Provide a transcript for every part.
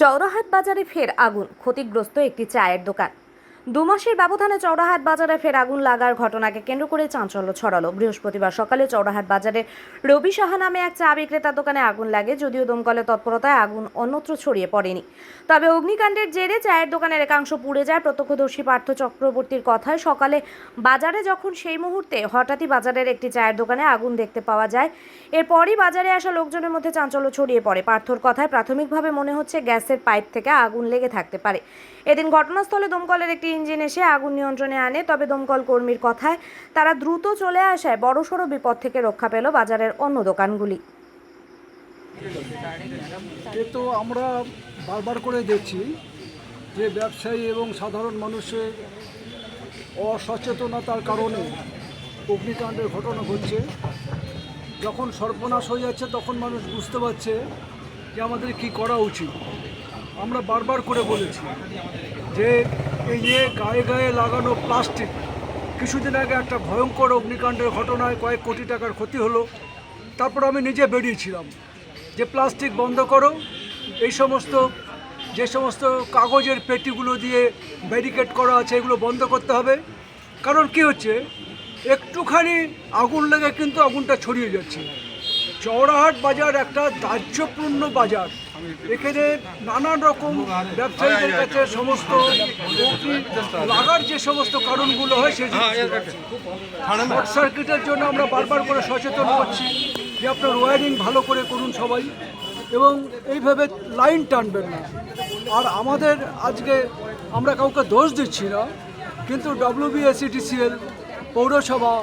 চৌরাহাট বাজারে ফের আগুন ক্ষতিগ্রস্ত একটি চায়ের দোকান। দু মাসের ব্যবধানে চৌরাহাট বাজারে ফের আগুন লাগার ঘটনাকে কেন্দ্র করে চাঞ্চল্য ছড়ালো। বৃহস্পতিবার সকালে চৌরাহাট বাজারে রবি সাহা নামে এক চা বিক্রেতার দোকানে আগুন লাগে, যদিও দমকলের তৎপরতায় আগুন অন্যত্র ছড়িয়ে পড়েনি। তবে অগ্নিকাণ্ডের জেরে চায়ের দোকানের একাংশ পুড়ে যায়। প্রত্যক্ষদর্শী পার্থ চক্রবর্তীর কথায় সকালে বাজারে যখন সেই মুহূর্তে হঠাৎই বাজারের একটি চায়ের দোকানে আগুন দেখতে পাওয়া যায়, এরপরই বাজারে আসা লোকজনের মধ্যে চাঞ্চল্য ছড়িয়ে পড়ে। পার্থর কথায় প্রাথমিকভাবে মনে হচ্ছে গ্যাসের পাইপ থেকে আগুন লেগে থাকতে পারে। এদিন ঘটনাস্থলে দমকলের একটি ইঞ্জিন এসে আগুন নিয়ন্ত্রণে আনে, তবে দমকল কর্মীর কথায় তারা দ্রুত চলে আসায় বড়সড় বিপদ থেকে রক্ষা পেল বাজারের অন্য দোকানগুলি। তো আমরা বারবার করে দেখছি যে ব্যবসায়ী এবং সাধারণ মানুষের অসচেতনতার কারণে অগ্নিকাণ্ডের ঘটনা ঘটছে। যখন সর্বনাশ হয়ে যাচ্ছে, তখন মানুষ বুঝতে পারছে যে আমাদের কি করা উচিত। আমরা বারবার করে বলেছি যে এই যে গায়ে গায়ে লাগানো প্লাস্টিক কিছুদিন আগে একটা ভয়ঙ্কর অগ্নিকাণ্ডের ঘটনায় কয়েক কোটি টাকার ক্ষতি হলো, তারপর আমি নিজে বেরিয়েছিলাম। যে প্লাস্টিক বন্ধ করো, এই সমস্ত, যে সমস্ত কাগজের পেটিগুলো দিয়ে ব্যারিকেড করা আছে, এগুলো বন্ধ করতে হবে। কারণ কি হচ্ছে, একটুখানি আগুন লেগে কিন্তু আগুনটা ছড়িয়ে যাচ্ছে। চৌরাহাট বাজার একটা দাহ্যপূর্ণ বাজার। এখানে নানান রকম ব্যবসায়ীদের কাছে সমস্ত লাগার যে সমস্ত কারণগুলো হয় সেই শর্ট সার্কিটের জন্য আমরা বারবার করে সচেতন করছি যে আপনার ওয়ারিং ভালো করে করুন সবাই এবং এইভাবে লাইন টানবেন না। আর আমাদের আজকে আমরা কাউকে দোষ দিচ্ছি না কিন্তু ডব্লিউবিএসিডিসিএল পৌরসভা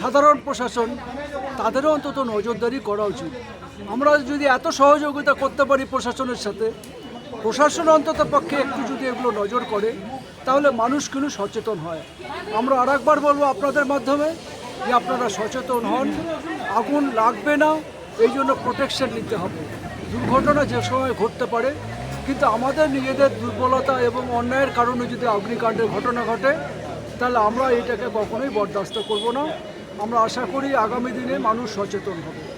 সাধারণ প্রশাসন তাদেরও অন্তত নজরদারি করা উচিত। আমরা যদি এত সহযোগিতা করতে পারি প্রশাসনের সাথে, প্রশাসন অন্তত পক্ষে একটু যদি এগুলো নজর করে, তাহলে মানুষ কিন্তু সচেতন হয়। আমরা আর একবার বলব আপনাদের মাধ্যমে যে আপনারা সচেতন হন, আগুন লাগবে না, এই জন্য প্রোটেকশন নিতে হবে। দুর্ঘটনা যে সময় ঘটতে পারে, কিন্তু আমাদের নিজেদের দুর্বলতা এবং অন্যায়ের কারণে যদি অগ্নিকাণ্ডের ঘটনা ঘটে, তাহলে আমরা এটাকে কখনোই বরদাস্ত করব না। আমরা আশা করি আগামী দিনে মানুষ সচেতন হবে।